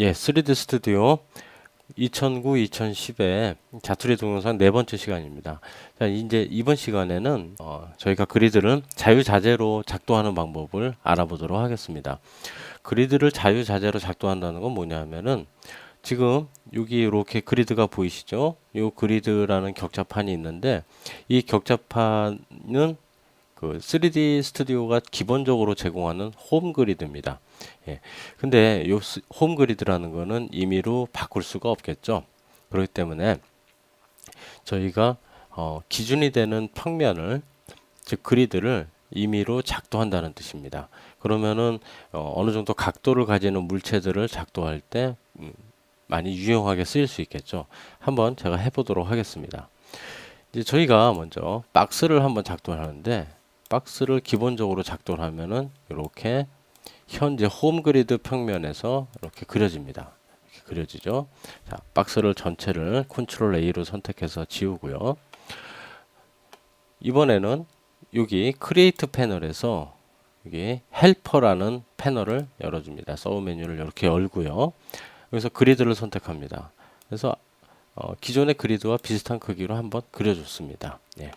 예, 3D 스튜디오 2009-2010의 자투리 동영상 네 번째 시간입니다. 자, 이제 이번 시간에는 어, 저희가 그리드를 자유자재로 작동하는 방법을 알아보도록 하겠습니다. 그리드를 자유자재로 작동한다는 건 뭐냐면은 지금 여기 이렇게 그리드가 보이시죠? 이 그리드라는 격자판이 있는데 이 격자판은 그 3D 스튜디오가 기본적으로 제공하는 홈 그리드입니다. 예. 근데 요 스- 홈 그리드라는 거는 임의로 바꿀 수가 없겠죠. 그렇기 때문에 저희가 어, 기준이 되는 평면을 즉 그리드를 임의로 작동한다는 뜻입니다. 그러면은 어, 어느 정도 각도를 가지는 물체들을 작동할 때 음, 많이 유용하게 쓰일 수 있겠죠. 한번 제가 해보도록 하겠습니다. 이제 저희가 먼저 박스를 한번 작동하는데 박스를 기본적으로 작동하면은 이렇게 현재 홈 그리드 평면에서 이렇게 그려집니다. 이렇게 그려지죠. 자, 박스를 전체를 컨트롤 A로 선택해서 지우고요. 이번에는 여기 크리에이트 패널에서 여기 헬퍼라는 패널을 열어줍니다. 서브 메뉴를 이렇게 열고요. 여기서 그리드를 선택합니다. 그래서 어, 기존의 그리드와 비슷한 크기로 한번 그려줬습니다. 예.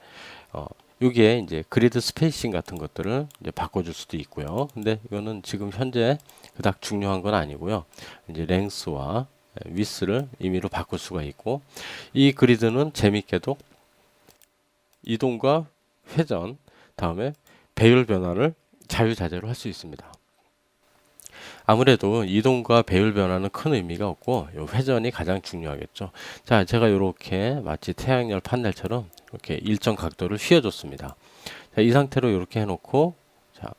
어, 여기에 이제 그리드 스페이싱 같은 것들을 이제 바꿔줄 수도 있고요. 근데 이거는 지금 현재 그닥 중요한 건 아니고요. 이제 랭스와 위스를 임의로 바꿀 수가 있고 이 그리드는 재밌게도 이동과 회전 다음에 배율 변화를 자유자재로 할 수 있습니다. 아무래도 이동과 배율 변화는 큰 의미가 없고 요 회전이 가장 중요하겠죠. 자, 제가 이렇게 마치 태양열 판넬처럼 이렇게 일정 각도를 휘어줬습니다. 자, 이 상태로 이렇게 해놓고 자,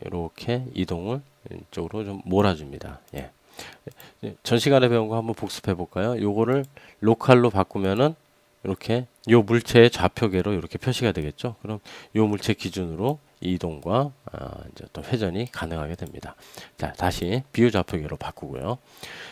이렇게 이동을 이쪽으로 좀 몰아줍니다. 예. 전 시간에 배운 거 한번 복습해 볼까요? 요거를 로컬로 바꾸면은 이렇게 요 물체의 좌표계로 이렇게 표시가 되겠죠. 그럼 요 물체 기준으로 이동과 아, 이제 또 회전이 가능하게 됩니다. 자, 다시 비유 좌표계로 바꾸고요.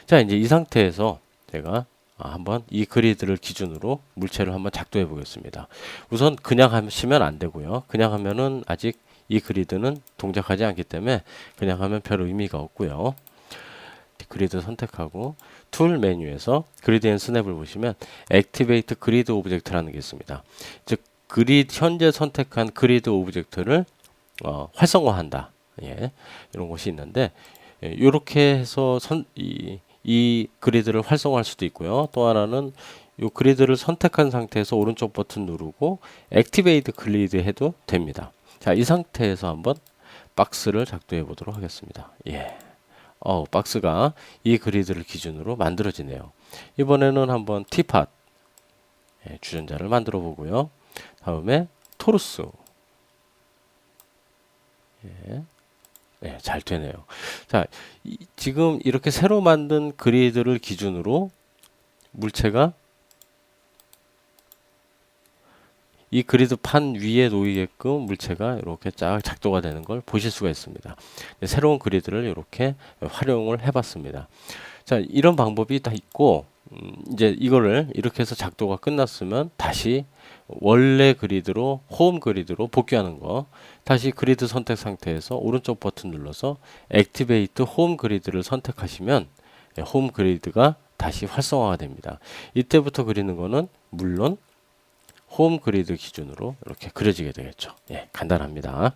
자, 이제 이 상태에서 제가 아, 한번 이 그리드를 기준으로 물체를 한번 작동해 보겠습니다. 우선 그냥 하시면 안 되고요. 그냥 하면은 아직 이 그리드는 동작하지 않기 때문에 그냥 하면 별 의미가 없고요. 그리드 선택하고 툴 메뉴에서 그리드 앤 스냅을 보시면 액티베이트 그리드 오브젝트라는 게 있습니다. 즉 그리드 현재 선택한 그리드 오브젝트를 어, 활성화한다. 예, 이런 것이 있는데 이렇게 해서 선, 이, 이 그리드를 활성화할 수도 있고요. 또 하나는 이 그리드를 선택한 상태에서 오른쪽 버튼 누르고 액티베이트 그리드 해도 됩니다. 자, 이 상태에서 한번 박스를 작동해 보도록 하겠습니다. 예. 어, 박스가 이 그리드를 기준으로 만들어지네요. 이번에는 한번 티팟 예, 주전자를 만들어 보고요. 다음에 토르스 예. 네, 잘 되네요. 자, 이, 지금 이렇게 새로 만든 그리드를 기준으로 물체가 이 그리드 판 위에 놓이게끔 물체가 이렇게 쫙 작동가 되는 걸 보실 수가 있습니다. 네, 새로운 그리드를 이렇게 활용을 해봤습니다. 자, 이런 방법이 다 있고 음, 이제 이거를 이렇게 해서 작도가 끝났으면 다시 원래 그리드로 홈 그리드로 복귀하는 거 다시 그리드 선택 상태에서 오른쪽 버튼 눌러서 액티베이트 홈 그리드를 선택하시면 예, 홈 그리드가 다시 활성화가 됩니다. 이때부터 그리는 거는 물론 홈 그리드 기준으로 이렇게 그려지게 되겠죠. 예, 간단합니다.